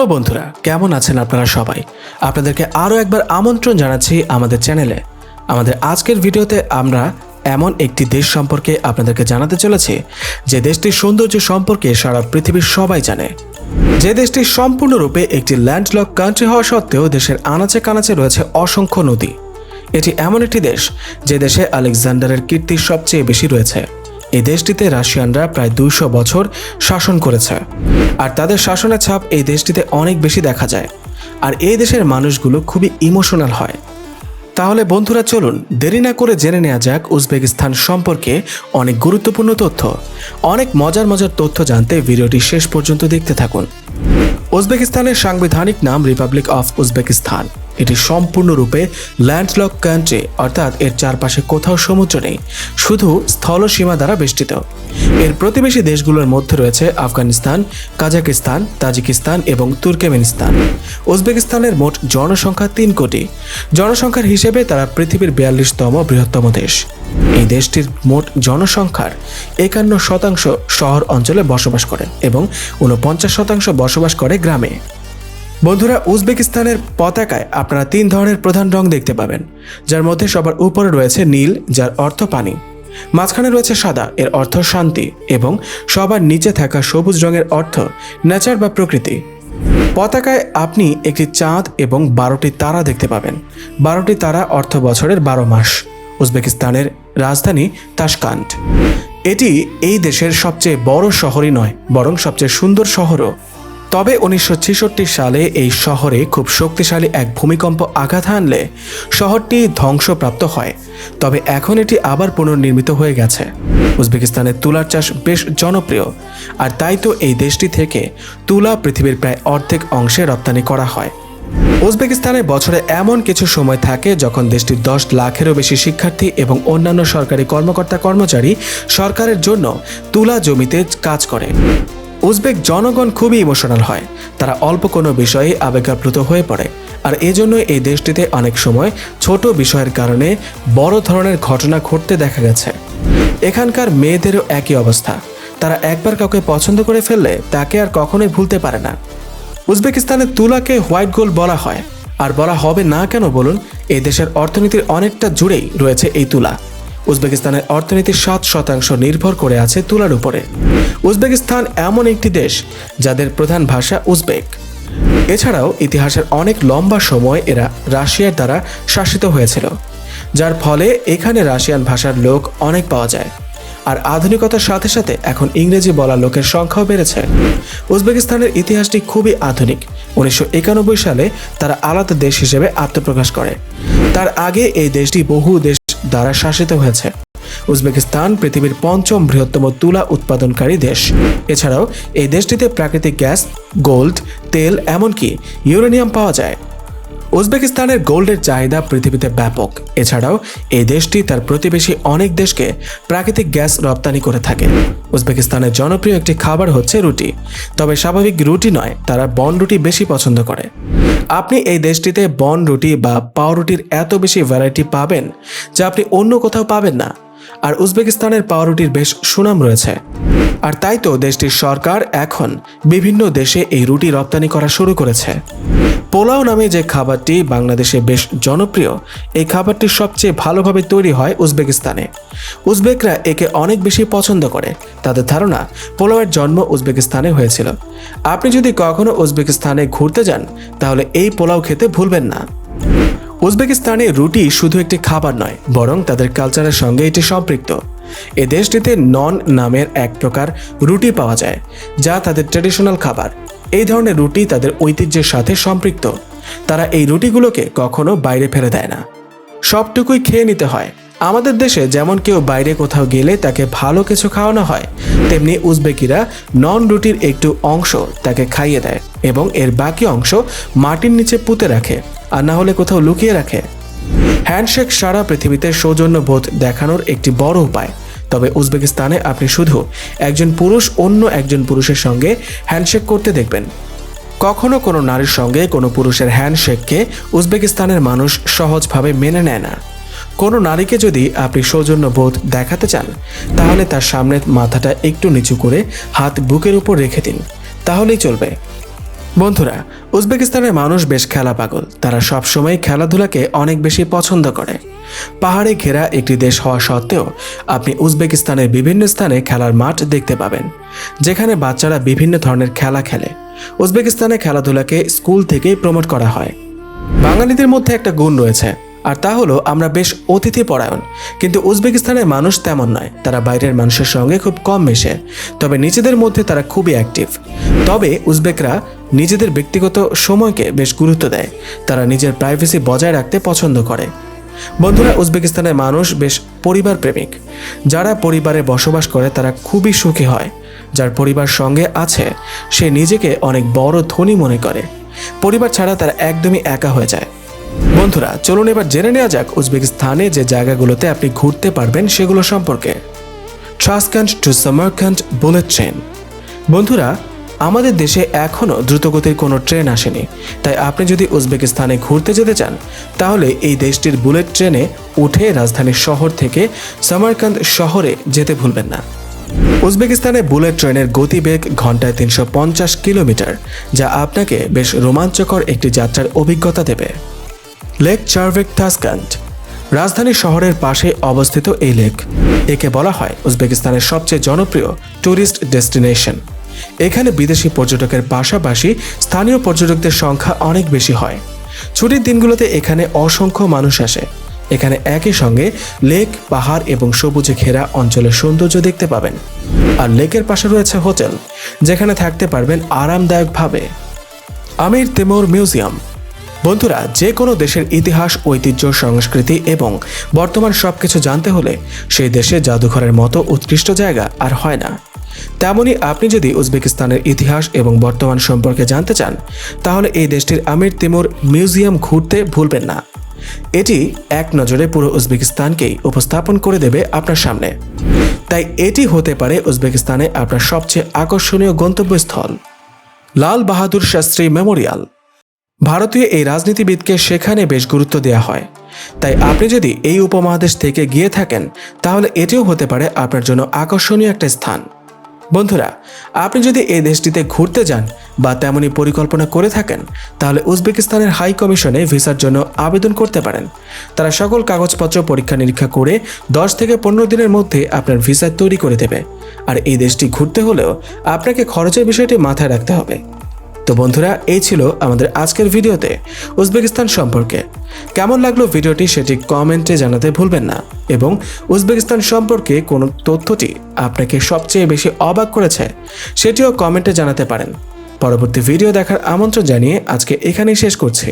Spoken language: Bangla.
হ্যালো বন্ধুরা, কেমন আছেন আপনারা সবাই? আপনাদেরকে আরও একবার আমন্ত্রণ জানাচ্ছি আমাদের চ্যানেলে। আমাদের আজকের ভিডিওতে আমরা এমন একটি দেশ সম্পর্কে আপনাদেরকে জানাতে চলেছি, যে দেশটির সৌন্দর্য সম্পর্কে সারা পৃথিবীর সবাই জানে। যে দেশটি সম্পূর্ণরূপে একটি ল্যান্ডলক কান্ট্রি হওয়া সত্ত্বেও দেশের আনাচে কানাচে রয়েছে অসংখ্য নদী। এটি এমন একটি দেশ, যে দেশে আলেকজান্ডারের কীর্তি সবচেয়ে বেশি রয়েছে। এই দেশটিতে রাশিয়ানরা প্রায় দুইশো বছর শাসন করেছে। আর তাদের শাসনের ছাপ এই দেশটিতে অনেক বেশি দেখা যায়। আর এই দেশের মানুষগুলো খুবই ইমোশনাল হয়। তাহলে বন্ধুরা চলুন, দেরি না করে জেনে নেওয়া যাক উজবেকিস্তান সম্পর্কে অনেক গুরুত্বপূর্ণ তথ্য। অনেক মজার মজার তথ্য জানতে ভিডিওটি শেষ পর্যন্ত দেখতে থাকুন। উজবেকিস্তানের সাংবিধানিক নাম রিপাবলিক অফ উজবেকিস্তান। এটি সম্পূর্ণরূপে ল্যান্ডলক কান্ট্রি অর্থাৎ এর চারপাশে কোথাও সমুদ্র নেই, শুধু স্থলসীমা দ্বারা বেষ্টিত। এর প্রতিবেশী দেশগুলোর মধ্যে রয়েছে আফগানিস্তান, কাজাকিস্তান, তাজিকিস্তান এবং তুর্কমেনিস্তান। উজবেকিস্তানের মোট জনসংখ্যা তিন কোটি। জনসংখ্যার হিসেবে তারা পৃথিবীর বিয়াল্লিশতম বৃহত্তম দেশ। এই দেশটির মোট জনসংখ্যার একান্ন শতাংশ শহর অঞ্চলে বসবাস করে এবং ঊনপঞ্চাশ শতাংশ বসবাস করে গ্রামে। বন্ধুরা উজবেকিস্তানের পতাকায় আপনারা তিন ধরনের প্রধান রং দেখতে পাবেন, যার মধ্যে সবার উপরে রয়েছে নীল, যার অর্থ পানি। মাঝখানে রয়েছে সাদা, এর অর্থ শান্তি, এবং সবার নিচে থাকা সবুজ রঙের অর্থ নেচার বা প্রকৃতি। পতাকায় আপনি একটি চাঁদ এবং বারোটি তারা দেখতে পাবেন। বারোটি তারা অর্থ বছরের বারো মাস। উজবেকিস্তানের রাজধানী তাশকান্ট। এটি এই দেশের সবচেয়ে বড় শহরই নয়, বরং সবচেয়ে সুন্দর শহরও। তবে উনিশশো ছেষট্টি সালে এই শহরে খুব শক্তিশালী এক ভূমিকম্প আঘাত হানলে শহরটি ধ্বংসপ্রাপ্ত হয়। তবে এখন এটি আবার পুনর্নির্মিত হয়ে গেছে। উজবেকিস্তানের তুলার চাষ বেশ জনপ্রিয়, আর তাই তো এই দেশটি থেকে তুলা পৃথিবীর প্রায় অর্ধেক অংশে রপ্তানি করা হয়। উজবেকিস্তানে বছরে এমন কিছু সময় থাকে যখন দেশটির দশ লাখেরও বেশি শিক্ষার্থী এবং অন্যান্য সরকারি কর্মকর্তা কর্মচারী সরকারের জন্য তুলা জমিতে কাজ করে। উজবেক জনগণ খুবই ইমোশনাল হয়। তারা অল্প কোনো বিষয়ে আবেগাপ্লুত হয়ে পড়ে। আর এজন্য এই দেশটিতে অনেক সময় ছোট বিষয়ের কারণে বড় ধরনের ঘটনা ঘটতে দেখা গেছে। এখানকার মেয়েদেরও একই অবস্থা। তারা একবার কাউকে পছন্দ করে ফেললে তাকে আর কখনোই ভুলতে পারে না। উজবেকিস্তানের তুলাকে হোয়াইট গোল্ড বলা হয়। আর বলা হবে না কেন বলুন, এই দেশের অর্থনীতির অনেকটা জুড়েই রয়েছে এই তুলা। উজবেকিস্তানের অর্থনীতির সাত শতাংশ নির্ভর করে আছে তুলার উপরে। উজবেকিস্তান এমন একটি দেশ যাদের প্রধান ভাষা উজবেক। এছাড়াও ইতিহাসের অনেক লম্বা সময় এরা রাশিয়ার দ্বারা শাসিত হয়েছিল, যার ফলে এখানে রাশিয়ান ভাষার লোক অনেক পাওয়া যায়। আর আধুনিকতার সাথে সাথে এখন ইংরেজি বলা লোকের সংখ্যাও বেড়েছে। উজবেকিস্তানের ইতিহাসটি খুবই আধুনিক। উনিশশো একানব্বই সালে তারা আলাদা দেশ হিসেবে আত্মপ্রকাশ করে। তার আগে এই দেশটি বহু দেশ দ্বারা শাসিত হয়েছে। উজবেকিস্তান পৃথিবীর পঞ্চম বৃহত্তম তুলা উৎপাদনকারী দেশ। এছাড়াও এই দেশটিতে প্রাকৃতিক গ্যাস, গোল্ড, তেল, এমনকি ইউরেনিয়াম পাওয়া যায়। উজবেকিস্তানের গোল্ডের চাহিদা পৃথিবীতে ব্যাপক। এছাড়াও এই দেশটি তার প্রতিবেশী অনেক দেশকে প্রাকৃতিক গ্যাস রপ্তানি করে থাকে। উজবেকিস্তানের জনপ্রিয় একটি খাবার হচ্ছে রুটি। তবে স্বাভাবিক রুটি নয়, তারা বন রুটি বেশি পছন্দ করে। আপনি এই দেশটিতে বন রুটি বা পাউরুটির এত বেশি ভ্যারাইটি পাবেন যা আপনি অন্য কোথাও পাবেন না। আর উজবেকিস্তানের পাউরুটির বেশ সুনাম রয়েছে। আর তাই তো দেশটির সরকার এখন বিভিন্ন দেশে এই রুটি রপ্তানি করা শুরু করেছে। পোলাও নামে যে খাবারটি বাংলাদেশে বেশ জনপ্রিয়, এই খাবারটি সবচেয়ে ভালোভাবে তৈরি হয় উজবেকিস্তানে। উজবেকরা একে অনেক বেশি পছন্দ করে। তাদের ধারণা, পোলাওয়ের জন্ম উজবেকিস্তানে হয়েছিল। আপনি যদি কখনো উজবেকিস্তানে ঘুরতে যান, তাহলে এই পোলাও খেতে ভুলবেন না। উজবেকিস্তানে রুটি শুধু একটি খাবার নয়, বরং তাদের কালচারের সঙ্গে এটি সম্পৃক্ত। এ দেশটিতে নন নামের এক প্রকার রুটি পাওয়া যায়, যা তাদের ট্র্যাডিশনাল খাবার। এই ধরনের রুটি তাদের ঐতিহ্যের সাথে সম্পৃক্ত। তারা এই রুটিগুলোকে কখনো বাইরে ফেলে দেয় না। সবটুকুই খেয়ে নিতে হয়। আমাদের দেশে যেমন কেউ বাইরে কোথাও গেলে তাকে ভালো কিছু খাওয়ানো হয়, তেমনি উজবেকিরা নন রুটির একটু অংশ তাকে খাইয়ে দেয় এবং এর বাকি অংশ মাটির নিচে পুঁতে রাখে আর না হলে কোথাও লুকিয়ে রাখে। হ্যান্ডশেক সারা পৃথিবীতে সৌজন্য বোধ দেখানোর একটি বড় উপায়। তবে উজবেকিস্তানে আপনি শুধু একজন পুরুষ অন্য একজন পুরুষের সঙ্গে হ্যান্ডশেক করতে দেখবেন। কখনো কোনো নারীর সঙ্গে কোনো পুরুষের হ্যান্ডশেককে উজবেকিস্তানের মানুষ সহজভাবে মেনে নেয় না। কোনো নারীকে যদি আপনি সৌজন্য বোধ দেখাতে চান, তাহলে তার সামনে মাথাটা একটু নিচু করে হাত বুকের উপর রেখে দিন। তাহলেই চলবে। বন্ধুরা, উজবেকিস্তানের মানুষ বেশ খেলা পাগল। তারা সবসময় খেলাধুলাকে অনেক বেশি পছন্দ করে। পাহাড়ে ঘেরা একটি দেশ হওয়া সত্ত্বেও আপনি উজবেকিস্তানের বিভিন্ন স্থানে খেলার মাঠ দেখতে পাবেন, যেখানে বাচ্চারা বিভিন্ন ধরনের খেলা খেলে। উজবেকিস্তানে খেলাধুলাকে স্কুল থেকেই প্রমোট করা হয়। বাঙালিদের মধ্যে একটা গুণ রয়েছে। আর তা হলো, আমরা বেশ অতিথি পরায়ণ। কিন্তু উজবেকিস্তানের মানুষ তেমন নয়। তারা বাইরের মানুষের সঙ্গে খুব কম মেশে। তবে নিজেদের মধ্যে তারা খুবই অ্যাক্টিভ তবে উজবেকরা নিজেদের ব্যক্তিগত সময়কে বেশ গুরুত্ব দেয়। তারা নিজের প্রাইভেসি বজায় রাখতে পছন্দ করে। বন্ধুরা, উজবেকিস্তানের মানুষ বেশ পরিবার প্রেমিক যারা পরিবারে বসবাস করে, তারা খুবই সুখী হয়। যার পরিবার সঙ্গে আছে, সে নিজেকে অনেক বড় ধনী মনে করে। পরিবার ছাড়া তারা একদমই একা হয়ে যায়। বন্ধুরা, চলুন এবার জেনে নেওয়া যাক উজবেকিস্তানে যে জায়গাগুলোতে আপনি ঘুরতে পারবেন সেগুলো সম্পর্কে। Tashkent to Samarkand bullet train বন্ধুরা, আমাদের দেশে এখনও দ্রুতগতির কোনো ট্রেন আসেনি। তাই আপনি যদি উজবেকিস্তানে ঘুরতে যেতে চান, তাহলে এই দেশটির বুলেট ট্রেনে উঠে রাজধানীর শহর থেকে সামারকান্দ শহরে যেতে ভুলবেন না। উজবেকিস্তানে বুলেট ট্রেনের গতিবেগ ঘন্টায় তিনশো পঞ্চাশ কিলোমিটার, যা আপনাকে বেশ রোমাঞ্চকর একটি যাত্রার অভিজ্ঞতা দেবে। লেক চার্ভেক টাসকান্ড রাজধানী শহরের পাশে অবস্থিত এই লেক। একে বলা হয় উজবেকিস্তানের সবচেয়ে জনপ্রিয় ট্যুরিস্ট ডেস্টিনেশন। এখানে বিদেশি পর্যটকের পাশাপাশি স্থানীয় পর্যটকদের সংখ্যা অনেক বেশি হয়। ছুটির দিনগুলোতে এখানে অসংখ্য মানুষ আসে। এখানে একই সঙ্গে লেক, পাহাড় এবং সবুজে ঘেরা অঞ্চলের সৌন্দর্য দেখতে পাবেন। আর লেকের পাশে রয়েছে হোটেল, যেখানে থাকতে পারবেন আরামদায়কভাবে। আমির তেমুর মিউজিয়াম। বন্ধুরা যে কোনো দেশের ইতিহাস, ঐতিহ্য, সংস্কৃতি এবং বর্তমান সবকিছু জানতে হলে সেই দেশে জাদুঘরের মতো উৎকৃষ্ট জায়গা আর হয় না। তেমনি আপনি যদি উজবেকিস্তানের ইতিহাস এবং বর্তমান সম্পর্কে জানতে চান, তাহলে এই দেশটির আমির তিমুর মিউজিয়াম ঘুরতে ভুলবেন না। এটি এক নজরে পুরো উজবেকিস্তানকেই উপস্থাপন করে দেবে আপনার সামনে। তাই এটি হতে পারে উজবেকিস্তানে আপনার সবচেয়ে আকর্ষণীয় গন্তব্যস্থল। লাল বাহাদুর শাস্ত্রী মেমোরিয়াল। ভারতীয় এই রাজনীতিবিদকে সেখানে বেশ গুরুত্ব দেওয়া হয়। তাই আপনি যদি এই উপমহাদেশ থেকে গিয়ে থাকেন, তাহলে এটিও হতে পারে আপনার জন্য আকর্ষণীয় একটা স্থান। বন্ধুরা, আপনি যদি এই দেশটিতে ঘুরতে যান বা তেমনই পরিকল্পনা করে থাকেন, তাহলে উজবেকিস্তানের হাই কমিশনে ভিসার জন্য আবেদন করতে পারেন। তারা সকল কাগজপত্র পরীক্ষা নিরীক্ষা করে দশ থেকে পনেরো দিনের মধ্যে আপনার ভিসা তৈরি করে দেবে। আর এই দেশটি ঘুরতে হলেও আপনাকে খরচের বিষয়টি মাথায় রাখতে হবে। তো বন্ধুরা, এই ছিল আমাদের আজকের ভিডিওতে উজবেকিস্তান সম্পর্কে। কেমন লাগল ভিডিওটি সেটি কমেন্টে জানাতে ভুলবেন না। এবং উজবেকিস্তান সম্পর্কে কোনো তথ্যটি আপনাকে সবচেয়ে বেশি অবাক করেছে, সেটিও কমেন্টে জানাতে পারেন। পরবর্তী ভিডিও দেখার আমন্ত্রণ জানিয়ে আজকে এখানেই শেষ করছি।